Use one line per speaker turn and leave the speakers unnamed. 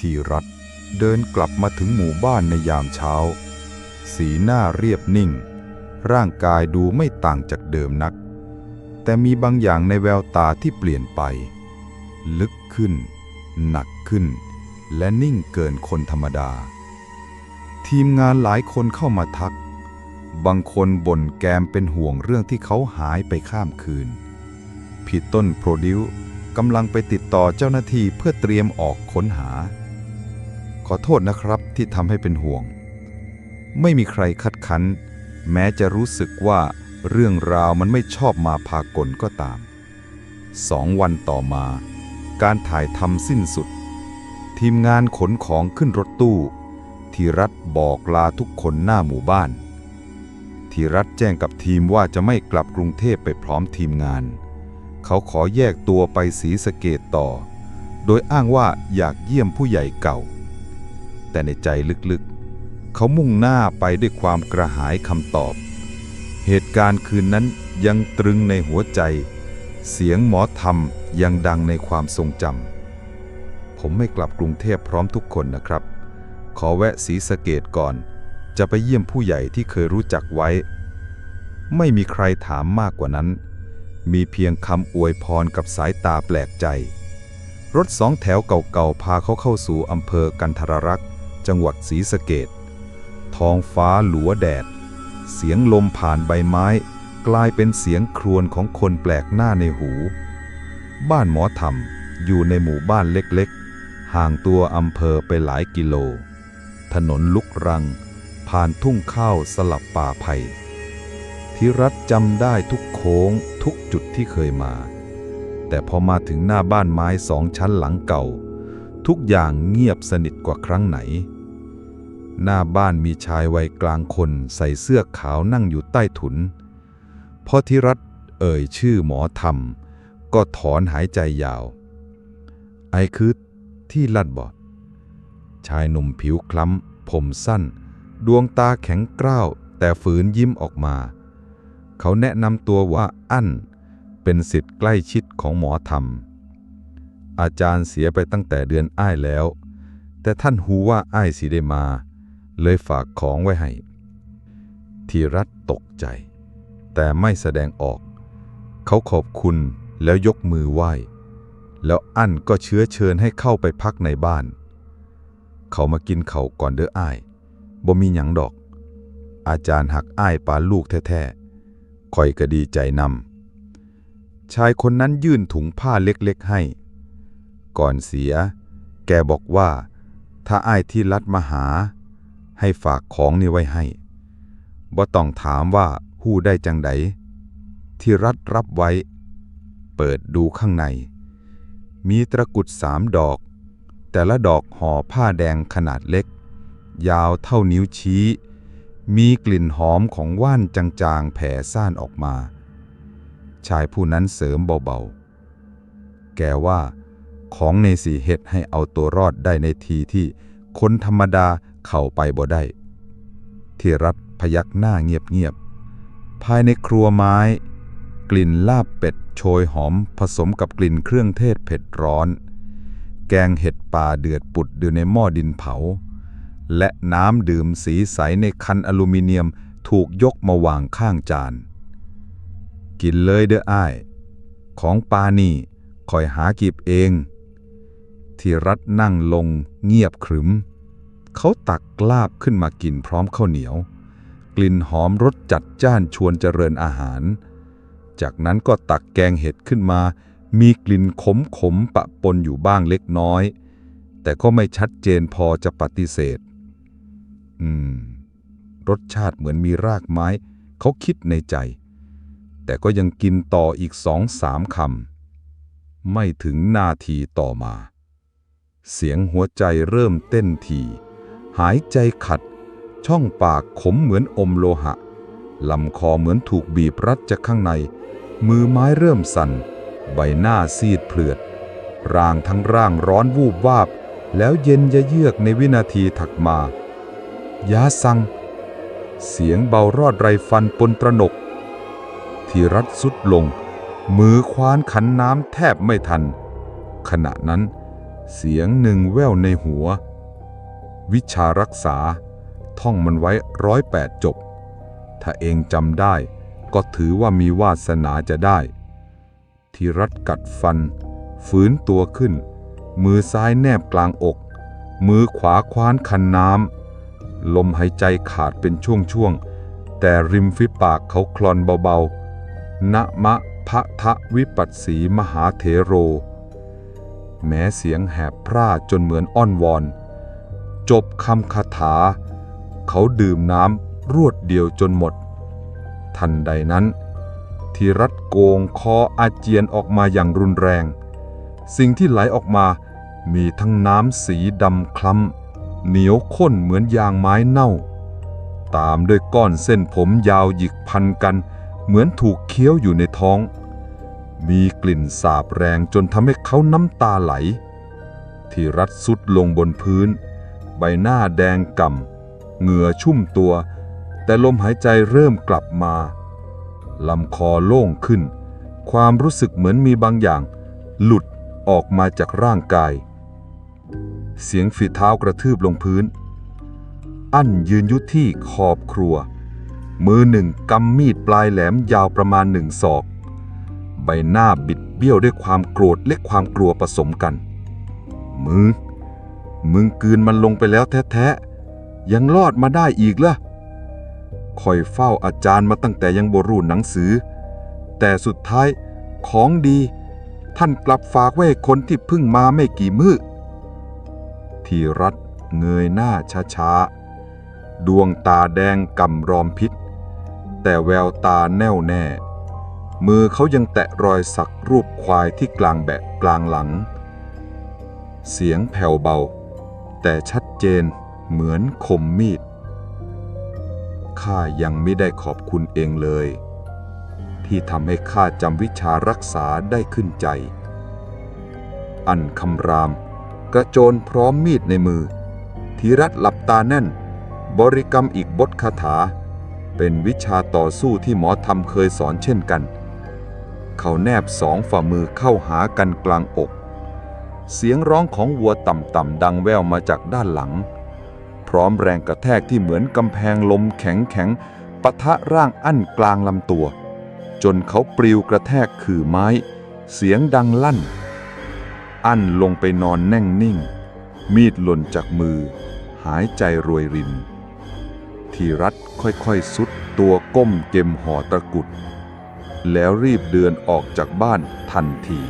ทีรัตน์เดินกลับมาถึงหมู่บ้านในยามเช้า สีหน้าเรียบนิ่ง ร่างกายดูไม่ต่างจากเดิมนัก แต่มีบางอย่างในแววตาที่เปลี่ยนไป ลึกขึ้น หนักขึ้น และนิ่งเกินคนธรรมดา ทีมงานหลายคนเข้ามาทัก บางคนบ่นแกมเป็นห่วงเรื่องที่เขาหายไปข้ามคืนพี่ต้นโปรดิวกำลังไปติดต่อเจ้าหน้าที่เพื่อเตรียมออกค้นหา อโทษนะครับที่ทำให้เป็นห่วง ไม่มีใครคัดค้านแม้จะรู้สึกว่าเรื่องราวมันไม่ชอบมาพากลก็ตาม สองวันต่อมา การถ่ายทำสิ้นสุด ทีมงานขนของขึ้นรถตู้ทีรัฐบอกลาทุกคนหน้าหมู่บ้านทีรัฐแจ้งกับทีมว่าจะไม่กลับกรุงเทพไปพร้อมทีมงาน เขาขอแยกตัวไปศรีสเกดต่อ โดยอ้างว่าอยากเยี่ยมผู้ใหญ่เก่า แต่ในใจลึกๆ เขามุ่งหน้าไปด้วยความกระหายคำตอบ เหตุการณ์คืนนั้นยังตรึงในหัวใจ เสียงหมอธรรมยังดังในความทรงจำ ผมไม่กลับกรุงเทพพร้อมทุกคนนะครับ ขอแวะศรีสะเกดก่อน จะไปเยี่ยมผู้ใหญ่ที่เคยรู้จักไว้ ไม่มีใครถามมากกว่านั้น มีเพียงคำอวยพรกับสายตาแปลกใจรถสองแถวเก่าๆ พาเขาเข้าสู่อำเภอกันทรรักษ์ จังหวัดศรีสะเกดท้องฟ้าหลัวแดด เสียงลมผ่านใบไม้ กลายเป็นเสียงครวญของคนแปลกหน้าในหู บ้านหมอธรรมอยู่ในหมู่บ้านเล็กๆ ห่างตัวอำเภอไปหลายกิโล ถนนลุกรัง ผ่านทุ่งข้าวสลับป่าไผ่ทิรัตจำได้ทุกโค้งทุกจุดที่เคยมา แต่พอมาถึงหน้าบ้านไม้สองชั้นหลังเก่า ทุกอย่างเงียบสนิทกว่าครั้งไหน หน้าบ้านมีชายวัยกลางคนใส่เสื้อขาวนั่งอยู่ใต้ถุนพอทิรัตเอ่ยชื่อหมอธรรม ก็ถอนหายใจยาว ไอคือที่ลัดบอด ชายหนุ่มผิวคล้ำ ผมสั้น ดวงตาแข็งกร้าว แต่ฝืนยิ้มออกมา เขาแนะนำตัวว่าอั้น เป็นสิทธิ์ใกล้ชิดของหมอธรรม อาจารย์เสียไปตั้งแต่เดือนอ้ายแล้ว แต่ท่านหูว่าอ้ายสิได้มา เลยฝากของไว้ให้ ทีรัตตกใจ แต่ไม่แสดงออก เขาขอบคุณแล้วยกมือไหว้ แล้วอั้นก็เชื้อเชิญให้เข้าไปพักในบ้าน เขามากินเขาก่อนเด้ออ้ายบ่มีหยังดอก อาจารย์หักอ้ายปาลูกแท้ๆคอยก็ดีใจนำชายคนนั้นยื่นถุงผ้าเล็กๆให้ ก่อนเสีย แกบอกว่า ถ้าอ้ายที่รัดมาหา ให้ฝากของนี่ไว้ให้บ่ต้องถามว่าหู้ได้จังไดที่รัดรับไว้ เปิดดูข้างใน มีตะกุดสามดอก แต่ละดอกห่อผ้าแดงขนาดเล็ก ยาวเท่านิ้วชี้ มีกลิ่นหอมของว่านจางๆแผ่ซ่านออกมา ชายผู้นั้นเสริมเบาๆ แกว่า ของในสี่เห็ดให้เอาตัวรอดได้ในทีที่คนธรรมดาเข้าไปบ่ได้ที่รัฐพยักหน้าเงียบๆภายในครัวไม้ กลิ่นลาบเป็ดโชยหอมผสมกับกลิ่นเครื่องเทศเผ็ดร้อน แกงเห็ดป่าเดือดปุดอยู่ในหม้อดินเผา และน้ำดื่มสีใสในคันอลูมิเนียมถูกยกมาวางข้างจาน กินเลยเด้ออ้าย ของปานี่คอยหากีบเอง ที่รัฐนั่งลงเงียบขรึม เขาตักลาบขึ้นมากินพร้อมข้าวเหนียว กลิ่นหอมรสจัดจ้านชวนเจริญอาหาร จากนั้นก็ตักแกงเห็ดขึ้นมา มีกลิ่นขมขมปะปนอยู่บ้างเล็กน้อย แต่ก็ไม่ชัดเจนพอจะปฏิเสธ อืม รสชาติเหมือนมีรากไม้ เขาคิดในใจ แต่ก็ยังกินต่ออีกสองสามคำไม่ถึงนาทีต่อมา เสียงหัวใจเริ่มเต้นทีหายใจขัด ช่องปากขมเหมือนอมโลหะ ลำคอเหมือนถูกบีบรัดจากข้างใน มือไม้เริ่มสั่น ใบหน้าซีดเผลือด ร่างทั้งร่างร้อนวูบวาบ แล้วเย็นยะเยือกในวินาทีถักมายาสัง เสียงเบารอดไรฟันปนตระหนก ที่รัดสุดลง มือคว้านขันน้ำแทบไม่ทัน ขณะนั้น เสียงหนึ่งแว่วในหัว วิชารักษา ท่องมันไว้ร้อยแปดจบ ถ้าเองจำได้ ก็ถือว่ามีวาสนาจะได้ทีรัตกัดฟัน ฝืนตัวขึ้น มือซ้ายแนบกลางอก มือขวาคว้านคันน้ำลมหายใจขาดเป็นช่วงๆ แต่ริมฝีปากเขาคลอนเบาๆนะมะพะทะวิปัสสีมหาเถโร แม้เสียงแหบพร่าจนเหมือนอ้อนวอน จบคำคาถา เขาดื่มน้ำรวดเดียวจนหมด ทันใดนั้นทีรัตโกงคออาเจียนออกมาอย่างรุนแรง สิ่งที่ไหลออกมามีทั้งน้ำสีดำคล้ำเหนียวข้นเหมือนยางไม้เน่า ตามด้วยก้อนเส้นผมยาวหยิกพันกัน เหมือนถูกเคี้ยวอยู่ในท้อง มีกลิ่นสาบแรงจนทำให้เขาน้ำตาไหล ที่รัดสุดลงบนพื้น ใบหน้าแดงก่ำเหงื่อชุ่มตัว แต่ลมหายใจเริ่มกลับมาลำคอโล่งขึ้น ความรู้สึกเหมือนมีบางอย่าง หลุดออกมาจากร่างกาย เสียงฝีเท้ากระทืบลงพื้น อั้นยืนยุที่ขอบครัว มือหนึ่งกำมีดปลายแหลมยาวประมาณหนึ่งศอก ใบหน้าบิดเบี้ยวด้วยความโกรธและความกลัวผสมกัน มึง มึงกืนมันลงไปแล้วแท้ๆ ยังรอดมาได้อีกเหรอคอยเฝ้าอาจารย์มาตั้งแต่ยังบรูหนังสือ แต่สุดท้ายของดี ท่านกลับฝากไว้คนที่เพิ่งมาไม่กี่มือ้อทีรัตเงยหน้าช้าๆ ดวงตาแดงกำรอมพิษ แต่แววตาแน่วแน่ มือเขายังแตะรอยสักรูปควายที่กลางแบะกลางหลัง เสียงแผ่วเบา แต่ชัดเจนเหมือนคมมีด ข้ายังไม่ได้ขอบคุณเองเลย ที่ทำให้ข้าจำวิชารักษาได้ขึ้นใจ อันคำราม กระโจนพร้อมมีดในมือธีรัตหลับตาแน่น บริกรรมอีกบทคาถา เป็นวิชาต่อสู้ที่หมอธรรมเคยสอนเช่นกัน เขาแนบสองฝ่ามือเข้าหากันกลางอก เสียงร้องของวัวต่ำๆดังแว่วมาจากด้านหลัง พร้อมแรงกระแทกที่เหมือนกำแพงลมแข็งๆปะทะร่างอั้นกลางลำตัว จนเขาปลิวกระแทกขื่อไม้ เสียงดังลั่น อั้นลงไปนอนแน่งนิ่ง มีดหล่นจากมือ หายใจรวยริน ทีรัตค่อยๆสุดตัวก้มเก็มห่อตะกุด แล้วรีบเดินออกจากบ้านทันที